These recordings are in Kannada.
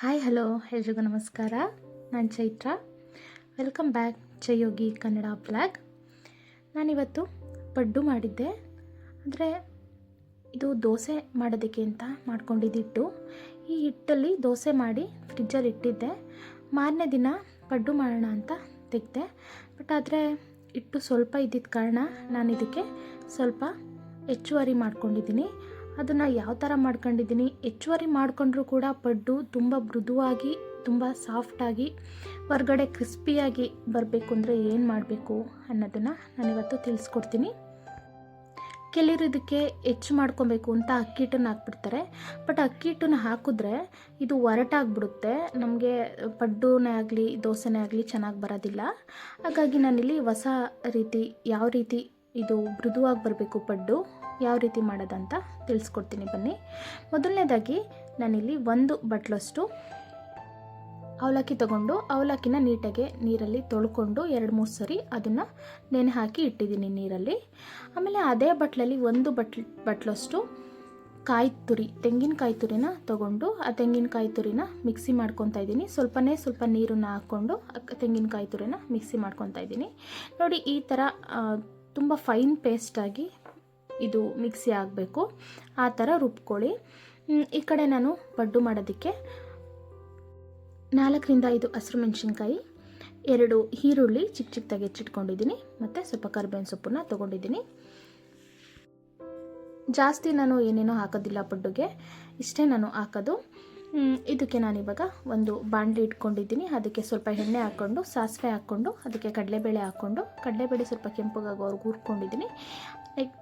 Hi, hello. ಎಲ್ರಿಗೂ ನಮಸ್ಕಾರ. ನಾನು ಚೈತ್ರ. ವೆಲ್ಕಮ್ ಬ್ಯಾಕ್ ಜಯೋಗಿ ಕನ್ನಡ ಬ್ಲಾಗ್ ನಾನಿವತ್ತು ಪಡ್ಡು ಮಾಡಿದ್ದೆ. ಅಂದರೆ ಇದು ದೋಸೆ ಮಾಡೋದಕ್ಕೆ ಅಂತ ಮಾಡ್ಕೊಂಡಿದ್ದು ಹಿಟ್ಟು ಈ ಹಿಟ್ಟಲ್ಲಿ ದೋಸೆ ಮಾಡಿ ಫ್ರಿಜ್ಜಲ್ಲಿ ಇಟ್ಟಿದ್ದೆ. ಮಾರನೇ ದಿನ ಪಡ್ಡು ಮಾಡೋಣ ಅಂತ ತೆಗ್ದೆ. ಬಟ್ ಆದರೆ ಹಿಟ್ಟು ಸ್ವಲ್ಪ ಇದ್ದಿದ್ದ ಕಾರಣ ನಾನು ಇದಕ್ಕೆ ಸ್ವಲ್ಪ ಹೆಚ್ಚುವರಿ ಮಾಡ್ಕೊಂಡಿದ್ದೀನಿ. ಅದನ್ನು ಯಾವ ಥರ ಮಾಡ್ಕೊಂಡಿದ್ದೀನಿ? ಹೆಚ್ಚುವರಿ ಮಾಡಿಕೊಂಡ್ರೂ ಕೂಡ ಪಡ್ಡು ತುಂಬ ಮೃದುವಾಗಿ, ತುಂಬ ಸಾಫ್ಟಾಗಿ ಹೊರಗಡೆ ಕ್ರಿಸ್ಪಿಯಾಗಿ ಬರಬೇಕು ಅಂದರೆ ಏನು ಮಾಡಬೇಕು ಅನ್ನೋದನ್ನು ನಾನಿವತ್ತು ತಿಳಿಸ್ಕೊಡ್ತೀನಿ. ಕೆಲವರು ಇದಕ್ಕೆ ಹೆಚ್ಚು ಮಾಡ್ಕೊಬೇಕು ಅಂತ ಅಕ್ಕಿ ಹಿಟ್ಟನ್ನು ಹಾಕ್ಬಿಡ್ತಾರೆ. ಬಟ್ ಅಕ್ಕಿ ಹಿಟ್ಟನ್ನು ಹಾಕಿದ್ರೆ ಇದು ಒರಟಾಗ್ಬಿಡುತ್ತೆ. ನಮಗೆ ಪಡ್ಡುನೇ ಆಗಲಿ, ದೋಸೆನೇ ಆಗಲಿ ಚೆನ್ನಾಗಿ ಬರೋದಿಲ್ಲ. ಹಾಗಾಗಿ ನಾನಿಲ್ಲಿ ಹೊಸ ರೀತಿ, ಯಾವ ರೀತಿ ಇದು ಮೃದುವಾಗಿ ಬರಬೇಕು ಪಡ್ಡು ಯಾವ ರೀತಿ ಮಾಡೋದಂತ ತಿಳಿಸ್ಕೊಡ್ತೀನಿ ಬನ್ನಿ. ಮೊದಲನೇದಾಗಿ ನಾನಿಲ್ಲಿ ಒಂದು ಬಟ್ಲಷ್ಟು ಅವಲಕ್ಕಿ ತಗೊಂಡು ಅವಲಕ್ಕಿನ ನೀಟಾಗಿ ನೀರಲ್ಲಿ ತೊಳ್ಕೊಂಡು ಎರಡು ಮೂರು ಸರಿ ಅದನ್ನು ನೆನೆ ಹಾಕಿ ಇಟ್ಟಿದ್ದೀನಿ ನೀರಲ್ಲಿ. ಆಮೇಲೆ ಅದೇ ಬಟ್ಲಲ್ಲಿ ಒಂದು ಬಟ್ಲ್, ಬಟ್ಲಷ್ಟು ಕಾಯಿ ತುರಿ, ತೆಂಗಿನಕಾಯಿ ತುರಿನ ತೊಗೊಂಡು ಆ ತೆಂಗಿನಕಾಯಿ ತುರಿನ ಮಿಕ್ಸಿ ಮಾಡ್ಕೊತಾ ಇದ್ದೀನಿ. ಸ್ವಲ್ಪನೇ ಸ್ವಲ್ಪ ನೀರನ್ನು ಹಾಕ್ಕೊಂಡು ತೆಂಗಿನಕಾಯಿ ತುರಿನ ಮಿಕ್ಸಿ ಮಾಡ್ಕೊತಾ ಇದ್ದೀನಿ. ನೋಡಿ ಈ ಥರ ತುಂಬ ಫೈನ್ ಪೇಸ್ಟಾಗಿ ಇದು ಮಿಕ್ಸಿ ಆಗಬೇಕು ಆ ಥರ ರುಬ್ಕೊಳ್ಳಿ. ಈ ಕಡೆ ನಾನು ಪಡ್ಡು ಮಾಡೋದಕ್ಕೆ ನಾಲ್ಕರಿಂದ ಐದು ಹಸಿರು ಮೆಣಸಿನ್ಕಾಯಿ, ಎರಡು ಈರುಳ್ಳಿ ಚಿಕ್ಕ ಚಿಕ್ಕದಾಗಿ ಹೆಚ್ಚಿಟ್ಕೊಂಡಿದ್ದೀನಿ, ಮತ್ತು ಸ್ವಲ್ಪ ಕರಿಬೇವಿನ ಸೊಪ್ಪನ್ನ ತೊಗೊಂಡಿದ್ದೀನಿ. ಜಾಸ್ತಿ ನಾನು ಏನೇನೋ ಹಾಕೋದಿಲ್ಲ ಪಡ್ಡುಗೆ ಇಷ್ಟೇ ನಾನು ಹಾಕೋದು. ಇದಕ್ಕೆ ನಾನಿವಾಗ ಒಂದು ಬಾಣಲಿ ಇಟ್ಕೊಂಡಿದ್ದೀನಿ. ಅದಕ್ಕೆ ಸ್ವಲ್ಪ ಎಣ್ಣೆ ಹಾಕ್ಕೊಂಡು, ಸಾಸಿವೆ ಹಾಕ್ಕೊಂಡು, ಅದಕ್ಕೆ ಕಡಲೆಬೇಳೆ ಹಾಕ್ಕೊಂಡು, ಕಡಲೆಬೇಳೆ ಸ್ವಲ್ಪ ಕೆಂಪಗಾಗೋರ್ಗೆ ಹುರ್ಕೊಂಡಿದ್ದೀನಿ.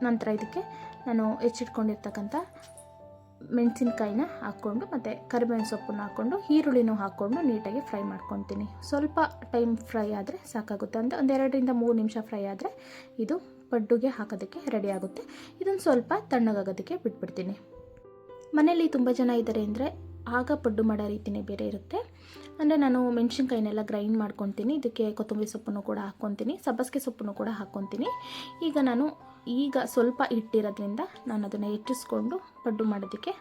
ನಂತರ ಇದಕ್ಕೆ ನಾನು ಹೆಚ್ಚಿಟ್ಕೊಂಡಿರ್ತಕ್ಕಂಥ ಮೆಣಸಿನ್ಕಾಯಿನ ಹಾಕ್ಕೊಂಡು ಮತ್ತು ಕರಿಬೇವಿನ ಸೊಪ್ಪನ್ನು ಹಾಕ್ಕೊಂಡು ಈರುಳ್ಳಿನೂ ಹಾಕ್ಕೊಂಡು ನೀಟಾಗಿ ಫ್ರೈ ಮಾಡ್ಕೊತೀನಿ. ಸ್ವಲ್ಪ ಟೈಮ್ ಫ್ರೈ ಆದರೆ ಸಾಕಾಗುತ್ತೆ. ಅಂತ ಒಂದೆರಡರಿಂದ ಮೂರು ನಿಮಿಷ ಫ್ರೈ ಆದರೆ ಇದು ಪಡ್ಡುಗೆ ಹಾಕೋದಕ್ಕೆ ರೆಡಿ ಆಗುತ್ತೆ. ಇದನ್ನು ಸ್ವಲ್ಪ ತಣ್ಣಗಾಗೋದಕ್ಕೆ ಬಿಟ್ಬಿಡ್ತೀನಿ. ಮನೆಯಲ್ಲಿ ತುಂಬ ಜನ ಇದ್ದಾರೆ ಅಂದರೆ ಆಗ ಪಡ್ಡು ಮಾಡೋ ರೀತಿಯೇ ಬೇರೆ ಇರುತ್ತೆ. ಅಂದರೆ ನಾನು ಮೆಣಸಿನ್ಕಾಯಿನೆಲ್ಲ ಗ್ರೈಂಡ್ ಮಾಡ್ಕೊತೀನಿ. ಇದಕ್ಕೆ ಕೊತ್ತಂಬರಿ ಸೊಪ್ಪನ್ನು ಕೂಡ ಹಾಕ್ಕೊತೀನಿ. ಸಬ್ಬಸಿಗೆ ಸೊಪ್ಪನ್ನು ಕೂಡ ಹಾಕ್ಕೊತೀನಿ. ಈಗ ನಾನು ಈಗ ಸ್ವಲ್ಪ ಇಟ್ಟಿರೋದ್ರಿಂದ ನಾನು ಅದನ್ನು ಹೆಚ್ಚಿಸ್ಕೊಂಡು ಪಡ್ಡು ಮಾಡೋದಕ್ಕೆ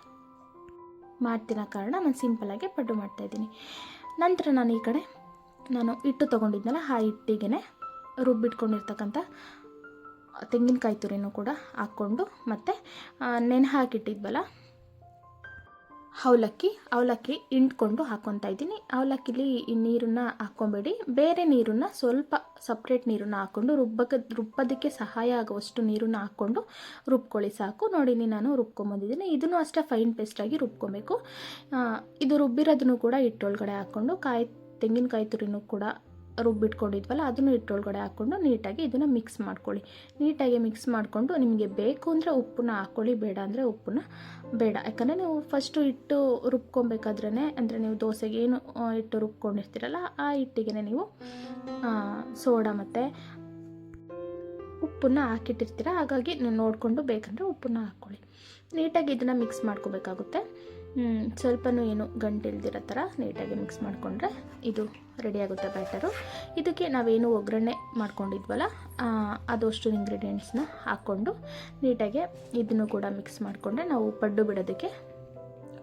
ಮಾಡ್ತಿರೋ ಕಾರಣ ನಾನು ಸಿಂಪಲಾಗಿ ಪಡ್ಡು ಮಾಡ್ತಾಯಿದ್ದೀನಿ ನಂತರ ನಾನು ಈ ಕಡೆ ನಾನು ಹಿಟ್ಟು ತೊಗೊಂಡಿದ್ನಲ್ಲ ಆ ಹಿಟ್ಟಿಗೆ ರುಬ್ಬಿಟ್ಕೊಂಡಿರ್ತಕ್ಕಂಥ ತೆಂಗಿನಕಾಯಿ ತುರಿನೂ ಕೂಡ ಹಾಕ್ಕೊಂಡು ಮತ್ತು ನೆನೆ ಹಾಕಿಟ್ಟಿದ್ವಲ್ಲ ಅವಲಕ್ಕಿ ಅವಲಕ್ಕಿ ಹಿಂಡ್ಕೊಂಡು ಹಾಕ್ಕೊತಾ ಇದ್ದೀನಿ. ಅವಲಕ್ಕಿಲಿ ಈ ನೀರನ್ನು ಹಾಕ್ಕೊಬೇಡಿ. ಬೇರೆ ನೀರನ್ನು ಸ್ವಲ್ಪ ಸಪ್ರೇಟ್ ನೀರನ್ನು ಹಾಕ್ಕೊಂಡು ರುಬ್ಬಕ್ಕೆ ರುಬ್ಬೋದಕ್ಕೆ ಸಹಾಯ ಆಗುವಷ್ಟು ನೀರನ್ನು ಹಾಕ್ಕೊಂಡು ರುಬ್ಕೊಳ್ಳಿ ಸಾಕು. ನೋಡಿನಿ ನಾನು ರುಬ್ಕೊಂಬಂದಿದ್ದೀನಿ. ಇದನ್ನು ಅಷ್ಟೇ ಫೈನ್ ಪೇಸ್ಟಾಗಿ ರುಬ್ಕೊಬೇಕು. ಇದು ರುಬ್ಬಿರೋದನ್ನು ಕೂಡ ಹಿಟ್ಟೊಳಗಡೆ ಹಾಕ್ಕೊಂಡು ಕಾಯಿ, ತೆಂಗಿನಕಾಯಿ ತುರಿನೂ ಕೂಡ ರುಬ್ಬಿಟ್ಕೊಂಡಿದ್ವಲ್ಲ, ಅದನ್ನು ಹಿಟ್ಟೊಳಗಡೆ ಹಾಕ್ಕೊಂಡು ನೀಟಾಗಿ ಇದನ್ನು ಮಿಕ್ಸ್ ಮಾಡ್ಕೊಳ್ಳಿ. ನೀಟಾಗಿ ಮಿಕ್ಸ್ ಮಾಡಿಕೊಂಡು ನಿಮಗೆ ಬೇಕು ಅಂದರೆ ಉಪ್ಪನ್ನ ಹಾಕ್ಕೊಳ್ಳಿ, ಬೇಡ ಅಂದರೆ ಉಪ್ಪನ್ನ ಬೇಡ. ಯಾಕಂದರೆ ನೀವು ಫಸ್ಟು ಹಿಟ್ಟು ರುಬ್ಕೊಬೇಕಾದ್ರೇ ಅಂದರೆ ನೀವು ದೋಸೆಗೆ ಏನು ಹಿಟ್ಟು ರುಬ್ಕೊಂಡಿರ್ತೀರಲ್ಲ, ಆ ಹಿಟ್ಟಿಗೆ ನೀವು ಸೋಡಾ ಮತ್ತು ಉಪ್ಪನ್ನ ಹಾಕಿಟ್ಟಿರ್ತೀರ, ಹಾಗಾಗಿ ನೀವು ನೋಡಿಕೊಂಡು ಬೇಕಂದರೆ ಉಪ್ಪನ್ನ ಹಾಕ್ಕೊಳ್ಳಿ. ನೀಟಾಗಿ ಇದನ್ನು ಮಿಕ್ಸ್ ಮಾಡ್ಕೋಬೇಕಾಗುತ್ತೆ. ಸ್ವಲ್ಪನೂ ಏನು ಗಂಟಿಲ್ದಿರೋ ಥರ ನೀಟಾಗಿ ಮಿಕ್ಸ್ ಮಾಡಿಕೊಂಡ್ರೆ ಇದು ರೆಡಿಯಾಗುತ್ತೆ ಬ್ಯಾಟರು ಇದಕ್ಕೆ ನಾವೇನು ಒಗ್ಗರಣೆ ಮಾಡ್ಕೊಂಡಿದ್ವಲ್ಲ ಅದಷ್ಟು ಇಂಗ್ರೀಡಿಯೆಂಟ್ಸ್ನ ಹಾಕ್ಕೊಂಡು ನೀಟಾಗಿ ಇದನ್ನು ಕೂಡ ಮಿಕ್ಸ್ ಮಾಡಿಕೊಂಡ್ರೆ ನಾವು ಪಡ್ಡು ಬಿಡೋದಕ್ಕೆ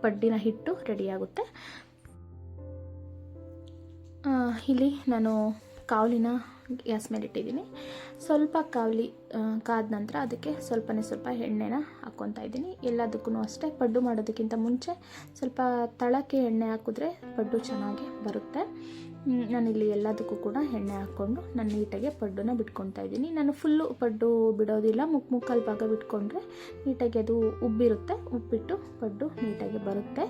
ಪಡ್ಡಿನ ಹಿಟ್ಟು ರೆಡಿಯಾಗುತ್ತೆ ಇಲ್ಲಿ ನಾನು ಕಾವಲಿನ ಗ್ಯಾಸ್ ಮೇಲೆ ಇಟ್ಟಿದ್ದೀನಿ. ಸ್ವಲ್ಪ ಕಾವಲಿ ಕಾದ ನಂತರ ಅದಕ್ಕೆ ಸ್ವಲ್ಪನೇ ಸ್ವಲ್ಪ ಎಣ್ಣೆನ ಹಾಕ್ಕೊತಾ ಇದ್ದೀನಿ. ಎಲ್ಲದಕ್ಕೂ ಅಷ್ಟೇ, ಪಡ್ಡು ಮಾಡೋದಕ್ಕಿಂತ ಮುಂಚೆ ಸ್ವಲ್ಪ ತಳಕ್ಕೆ ಎಣ್ಣೆ ಹಾಕಿದ್ರೆ ಪಡ್ಡು ಚೆನ್ನಾಗಿ ಬರುತ್ತೆ. ನಾನಿಲ್ಲಿ ಎಲ್ಲದಕ್ಕೂ ಕೂಡ ಎಣ್ಣೆ ಹಾಕ್ಕೊಂಡು ನಾನು ನೀಟಾಗಿ ಪಡ್ಡನ್ನ ಬಿಟ್ಕೊತಾ ಇದ್ದೀನಿ. ನಾನು ಫುಲ್ಲು ಪಡ್ಡು ಬಿಡೋದಿಲ್ಲ, ಮುಕ್ ಮುಕ್ಕಾಲು ಭಾಗ ಬಿಟ್ಕೊಂಡ್ರೆ ನೀಟಾಗಿ ಅದು ಉಬ್ಬಿರುತ್ತೆ ಉಬ್ಬಿಟ್ಟು ಪಡ್ಡು ನೀಟಾಗಿ ಬರುತ್ತೆ.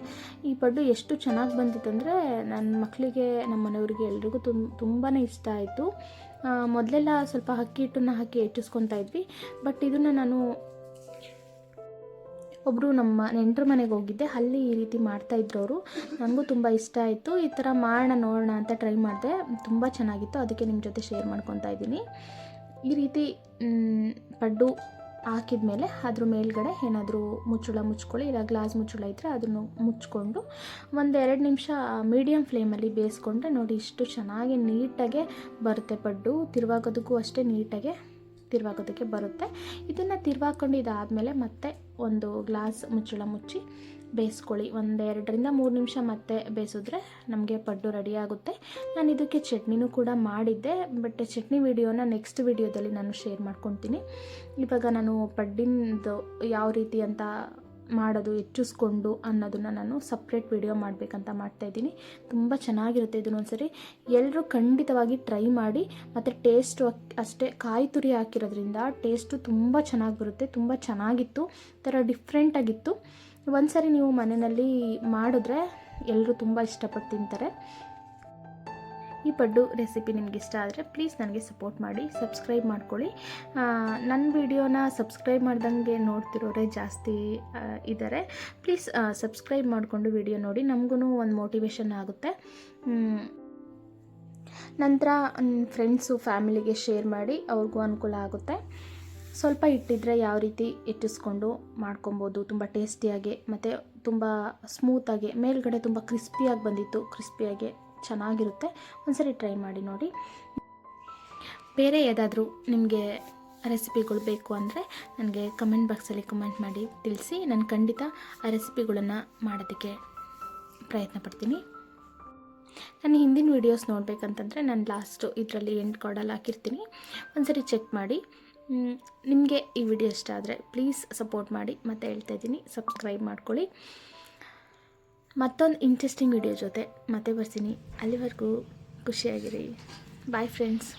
ಈ ಪಡ್ಡು ಎಷ್ಟು ಚೆನ್ನಾಗಿ ಬಂದಿತ್ತಂದರೆ ನನ್ನ ಮಕ್ಕಳಿಗೆ ನಮ್ಮ ಮನೆಯವ್ರಿಗೆ ಎಲ್ರಿಗೂ ತುಂಬ ತುಂಬಾ ಇಷ್ಟ ಆಯಿತು. ಮೊದಲೆಲ್ಲ ಸ್ವಲ್ಪ ಅಕ್ಕಿ ಹಿಟ್ಟನ್ನು ಹಾಕಿ ಹೆಚ್ಚಿಸ್ಕೊತಾ ಇದ್ವಿ, ಬಟ್ ಇದನ್ನು ನಾನು ಒಬ್ಬರು ನಮ್ಮ ನೆಂಟರ ಮನೆಗೆ ಹೋಗಿದ್ದೆ. ಅಲ್ಲಿ ಈ ರೀತಿ ಮಾಡ್ತಾಯಿದ್ರು ಅವರು. ನನಗೂ ತುಂಬ ಇಷ್ಟ ಆಯಿತು. ಈ ಥರ ಮಾಡೋಣ, ನೋಡೋಣ ಅಂತ ಟ್ರೈ ಮಾಡಿದೆ. ತುಂಬ ಚೆನ್ನಾಗಿತ್ತು. ಅದಕ್ಕೆ ನಿಮ್ಮ ಜೊತೆ ಶೇರ್ ಮಾಡ್ಕೊತಾ ಇದ್ದೀನಿ. ಈ ರೀತಿ ಪಡ್ಡು ಹಾಕಿದ ಮೇಲೆ ಅದ್ರ ಮೇಲ್ಗಡೆ ಏನಾದರೂ ಮುಚ್ಚಳ ಮುಚ್ಕೊಳ್ಳಿ. ಇಲ್ಲ ಗ್ಲಾಸ್ ಮುಚ್ಚಳ ಇದ್ದರೆ ಅದನ್ನು ಮುಚ್ಕೊಂಡು ಎರಡು ನಿಮಿಷ ಮೀಡಿಯಮ್ ಫ್ಲೇಮಲ್ಲಿ ಬೇಯಿಸ್ಕೊಂಡ್ರೆ ನೋಡಿ ಇಷ್ಟು ಚೆನ್ನಾಗಿ ನೀಟಾಗೆ ಬರುತ್ತೆ ಪಡ್ಡು. ತಿರುವಾಗೋದಕ್ಕೂ ಅಷ್ಟೇ ನೀಟಾಗೆ ತಿರುವಾಗೋದಕ್ಕೆ ಬರುತ್ತೆ. ಇದನ್ನು ತಿರ್ವಾಕೊಂಡು ಇದಾದಮೇಲೆ ಮತ್ತೆ ಒಂದು ಗ್ಲಾಸ್ ಮುಚ್ಚಳ ಮುಚ್ಚಿ ಬೇಯಿಸ್ಕೊಳ್ಳಿ. ಒಂದು ಎರಡರಿಂದ ಮೂರು ನಿಮಿಷ ಮತ್ತೆ ಬೇಯಿಸಿದ್ರೆ ನಮಗೆ ಪಡ್ಡು ರೆಡಿ ಆಗುತ್ತೆ. ನಾನು ಇದಕ್ಕೆ ಚಟ್ನಿನೂ ಕೂಡ ಮಾಡಿದ್ದೆ ಬಟ್ ಚಟ್ನಿ ವಿಡಿಯೋನ ನೆಕ್ಸ್ಟ್ ವಿಡಿಯೋದಲ್ಲಿ ನಾನು ಶೇರ್ ಮಾಡ್ಕೊತೀನಿ. ಇವಾಗ ನಾನು ಪಡ್ಡಿನದು ಯಾವ ರೀತಿ ಅಂತ ಮಾಡೋದು, ಹೆಚ್ಚಿಸ್ಕೊಂಡು ಅನ್ನೋದನ್ನು ನಾನು ಸಪ್ರೇಟ್ ವಿಡಿಯೋ ಮಾಡಬೇಕಂತ ಮಾಡ್ತಾಯಿದ್ದೀನಿ ತುಂಬ ಚೆನ್ನಾಗಿರುತ್ತೆ ಇದನ್ನು ಒಂದ್ಸರಿ. ಎಲ್ಲರೂ ಖಂಡಿತವಾಗಿ ಟ್ರೈ ಮಾಡಿ, ಮತ್ತು ಟೇಸ್ಟು ಅಷ್ಟೇ ಕಾಯಿ ತುರಿ ಹಾಕಿರೋದ್ರಿಂದ ಟೇಸ್ಟು ತುಂಬ ಚೆನ್ನಾಗಿ ಬರುತ್ತೆ, ತುಂಬ ಚೆನ್ನಾಗಿತ್ತು ಥರ ಡಿಫ್ರೆಂಟಾಗಿತ್ತು ಒಂದ್ಸರಿ ನೀವು ಮನೆಯಲ್ಲಿ ಮಾಡಿದ್ರೆ ಎಲ್ಲರೂ ತುಂಬ ಇಷ್ಟಪಟ್ಟು ತಿಂತಾರೆ. ಈ ಪಡ್ಡು ರೆಸಿಪಿ ನಿಮ್ಗೆ ಇಷ್ಟ ಆದರೆ ಪ್ಲೀಸ್ ನನಗೆ ಸಪೋರ್ಟ್ ಮಾಡಿ ಸಬ್ಸ್ಕ್ರೈಬ್ ಮಾಡ್ಕೊಳ್ಳಿ. ನನ್ನ ವಿಡಿಯೋನ ಸಬ್ಸ್ಕ್ರೈಬ್ ಮಾಡ್ದಂಗೆ ನೋಡ್ತಿರೋರೆ ಜಾಸ್ತಿ ಇದ್ದಾರೆ ಪ್ಲೀಸ್ ಸಬ್ಸ್ಕ್ರೈಬ್ ಮಾಡಿಕೊಂಡು ವಿಡಿಯೋ ನೋಡಿ ನಮಗೂ ಒಂದು ಮೋಟಿವೇಶನ್ ಆಗುತ್ತೆ. ನಂತರ ಫ್ರೆಂಡ್ಸು ಫ್ಯಾಮಿಲಿಗೆ ಶೇರ್ ಮಾಡಿ, ಅವ್ರಿಗೂ ಅನುಕೂಲ ಆಗುತ್ತೆ. ಸ್ವಲ್ಪ ಇಟ್ಟಿದ್ರೆ ಯಾವ ರೀತಿ ಇಟ್ಟಿಸ್ಕೊಂಡು ಮಾಡ್ಕೊಬೋದು, ತುಂಬ ಟೇಸ್ಟಿಯಾಗಿ ಮತ್ತು ತುಂಬ ಸ್ಮೂತಾಗಿ ಮೇಲ್ಗಡೆ ತುಂಬ ಕ್ರಿಸ್ಪಿಯಾಗಿ ಬಂದಿತ್ತು ಕ್ರಿಸ್ಪಿಯಾಗಿ ಚೆನ್ನಾಗಿರುತ್ತೆ. ಒಂದ್ಸರಿ ಟ್ರೈ ಮಾಡಿ ನೋಡಿ. ಬೇರೆ ಯಾವುದಾದ್ರೂ ನಿಮಗೆ ರೆಸಿಪಿಗಳು ಬೇಕು ಅಂದರೆ ನನಗೆ ಕಮೆಂಟ್ ಬಾಕ್ಸಲ್ಲಿ ಕಮೆಂಟ್ ಮಾಡಿ ತಿಳಿಸಿ. ನಾನು ಖಂಡಿತ ಆ ರೆಸಿಪಿಗಳನ್ನು ಮಾಡೋದಕ್ಕೆ ಪ್ರಯತ್ನ ಪಡ್ತೀನಿ. ನಾನು ಹಿಂದಿನ ವೀಡಿಯೋಸ್ ನೋಡಬೇಕಂತಂದರೆ ನಾನು ಲಾಸ್ಟು ಇದರಲ್ಲಿ ಎಂಡ್ ಕಾರ್ಡಲ್ಲಿ ಹಾಕಿರ್ತೀನಿ. ಒಂದ್ಸರಿ ಚೆಕ್ ಮಾಡಿ. ನಿಮಗೆ ಈ ವಿಡಿಯೋ ಇಷ್ಟ ಆದರೆ ಪ್ಲೀಸ್ ಸಪೋರ್ಟ್ ಮಾಡಿ. ಮತ್ತೆ ಹೇಳ್ತಾ ಇದ್ದೀನಿ ಸಬ್ಸ್ಕ್ರೈಬ್ ಮಾಡ್ಕೊಳ್ಳಿ. ಮತ್ತೊಂದು ಇಂಟ್ರೆಸ್ಟಿಂಗ್ ವಿಡಿಯೋ ಜೊತೆ ಮತ್ತೆ ಬರ್ತೀನಿ. ಅಲ್ಲಿವರೆಗೂ ಖುಷಿಯಾಗಿರಿ. Bye friends